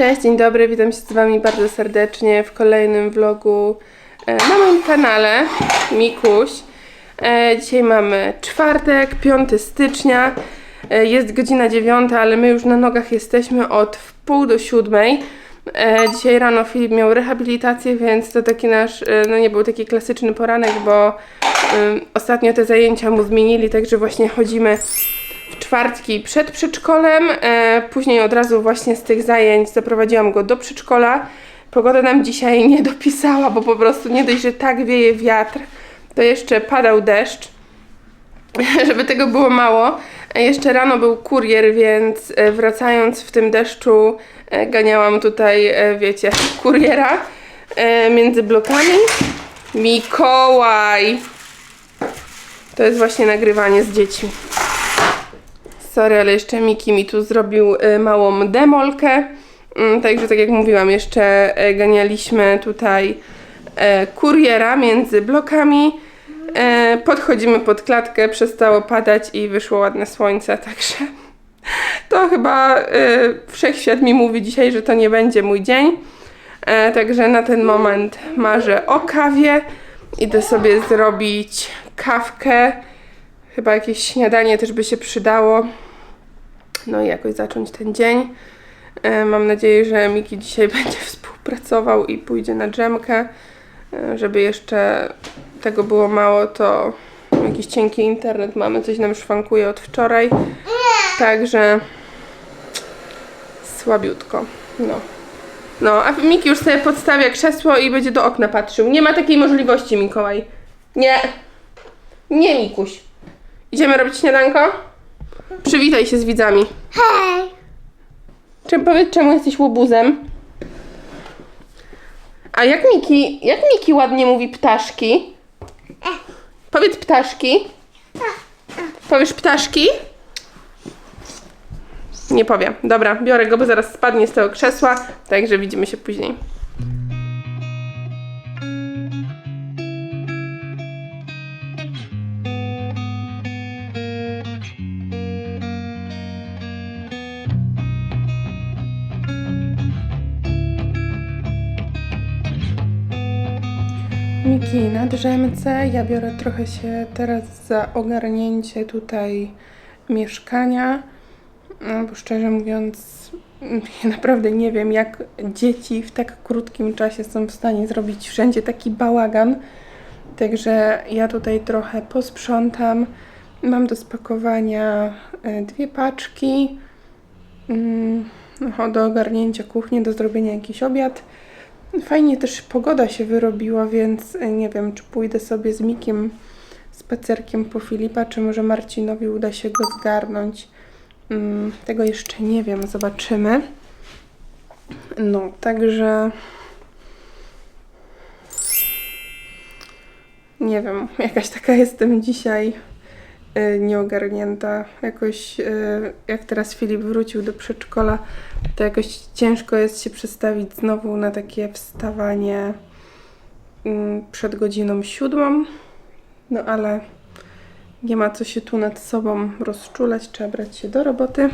Cześć, dzień dobry, witam się z Wami bardzo serdecznie w kolejnym vlogu e, na moim kanale Mikuś. E, Dzisiaj mamy czwartek, 5 stycznia, E, jest godzina 9, ale my już na nogach jesteśmy od wpół do siódmej. Dzisiaj rano Filip miał rehabilitację, więc to taki nasz, no nie był taki klasyczny poranek, bo ostatnio te zajęcia mu zmienili, także właśnie chodzimy czwartki przed przedszkolem. E, później od razu właśnie z tych zajęć zaprowadziłam go do przedszkola. Pogoda nam dzisiaj nie dopisała, bo po prostu nie dość, że tak wieje wiatr, to jeszcze padał deszcz. Żeby tego było mało, e, jeszcze rano był kurier, więc e, wracając w tym deszczu ganiałam tutaj, wiecie, kuriera między blokami. Mikołaj! To jest właśnie nagrywanie z dziećmi. Sorry, ale jeszcze Miki mi tu zrobił y, małą demolkę. Mm, Także tak jak mówiłam, jeszcze e, ganialiśmy tutaj e, kuriera między blokami. Podchodzimy pod klatkę, przestało padać i wyszło ładne słońce, także to chyba wszechświat mi mówi dzisiaj, że to nie będzie mój dzień. E, Także na ten moment marzę o kawie. Idę sobie zrobić kawkę. Chyba jakieś śniadanie też by się przydało. No i jakoś zacząć ten dzień. E, Mam nadzieję, że Miki dzisiaj będzie współpracował i pójdzie na drzemkę. E, Żeby jeszcze tego było mało, to jakiś cienki internet mamy, coś nam szwankuje od wczoraj. Także słabiutko. No. No, a Miki już sobie podstawia krzesło i będzie do okna patrzył. Nie ma takiej możliwości, Mikołaj. Nie. Nie, Mikuś. Idziemy robić śniadanko? Przywitaj się z widzami. Hej! Czy powiedz, czemu jesteś łobuzem? A jak Miki, jak Miki ładnie mówi ptaszki? Powiedz ptaszki. Powiesz ptaszki? Nie powiem. Dobra, biorę go, bo zaraz spadnie z tego krzesła, także widzimy się później. Miki na drzemce. Ja biorę trochę się teraz za ogarnięcie tutaj mieszkania. No, bo szczerze mówiąc, ja naprawdę nie wiem, jak dzieci w tak krótkim czasie są w stanie zrobić wszędzie taki bałagan. Także ja tutaj trochę posprzątam. Mam do spakowania e, dwie paczki. Mm, no, do ogarnięcia kuchni, do zrobienia jakiś obiad. Fajnie też pogoda się wyrobiła, więc e, nie wiem, czy pójdę sobie z Mikiem spacerkiem po Filipa, czy może Marcinowi uda się go zgarnąć. Mm, Tego jeszcze nie wiem, zobaczymy. No, także. Nie wiem, jakaś taka jestem dzisiaj nieogarnięta. Jakoś, e, jak teraz Filip wrócił do przedszkola, to jakoś ciężko jest się przestawić znowu na takie wstawanie mm, przed godziną siódmą. No ale nie ma co się tu nad sobą rozczulać, trzeba brać się do roboty.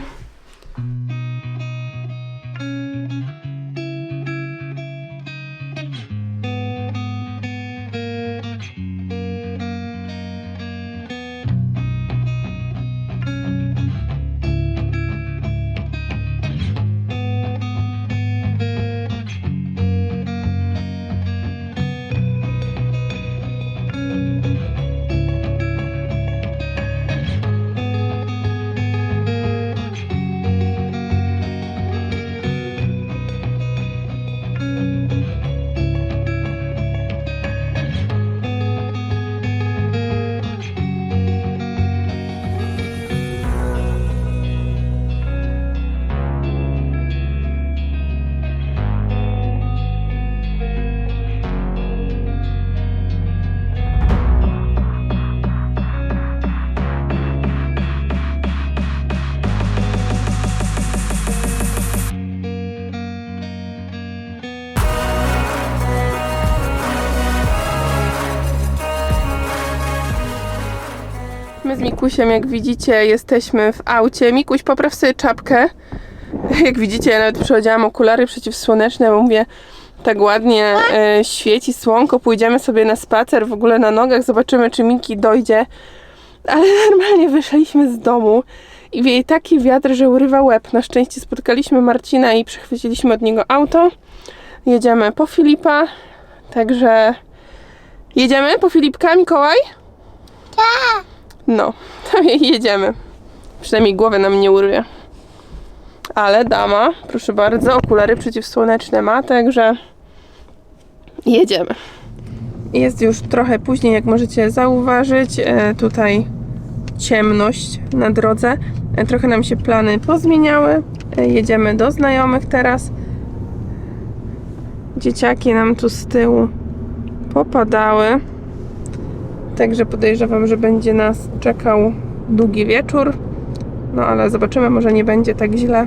Z Mikusiem, jak widzicie, jesteśmy w aucie. Mikuś, popraw sobie czapkę, Jak widzicie, ja nawet przychodziłam okulary przeciwsłoneczne, bo mówię, tak ładnie e, świeci słonko, pójdziemy sobie na spacer w ogóle na nogach, zobaczymy, czy Miki dojdzie. Ale normalnie wyszliśmy z domu i wieje taki wiatr, że urywa łeb. Na szczęście spotkaliśmy Marcina i przechwyciliśmy od niego auto. Jedziemy po Filipa, także jedziemy po Filipka, Mikołaj? Tak. No, to jedziemy. Przynajmniej głowę nam nie urwie. Ale dama, proszę bardzo, okulary przeciwsłoneczne ma, także jedziemy. Jest już trochę później, jak możecie zauważyć. E, tutaj ciemność na drodze. E, trochę nam się plany pozmieniały. E, jedziemy do znajomych teraz. Dzieciaki nam tu z tyłu popadały. Także podejrzewam, że będzie nas czekał długi wieczór. No ale zobaczymy, może nie będzie tak źle.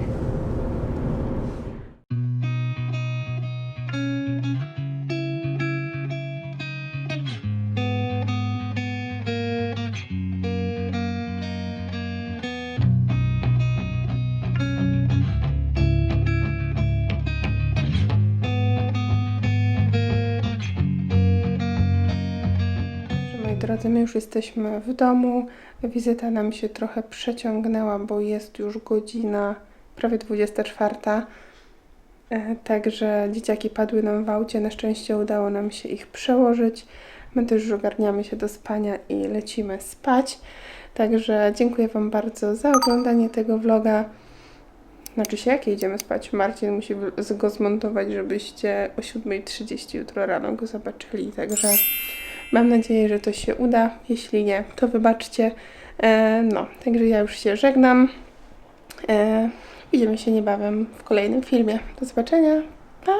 Drodzy, my już jesteśmy w domu. Wizyta nam się trochę przeciągnęła, bo jest już godzina prawie 24. E, Także dzieciaki padły nam w aucie. Na szczęście udało nam się ich przełożyć. My też już ogarniamy się do spania i lecimy spać. Także dziękuję Wam bardzo za oglądanie tego vloga. Znaczy się, jak idziemy spać? Marcin musi go zmontować, żebyście o 7.30 jutro rano go zobaczyli. Także Mam nadzieję, że to się uda. Jeśli nie, to wybaczcie. E, no, także ja już się żegnam. E, widzimy się niebawem w kolejnym filmie. Do zobaczenia. Pa!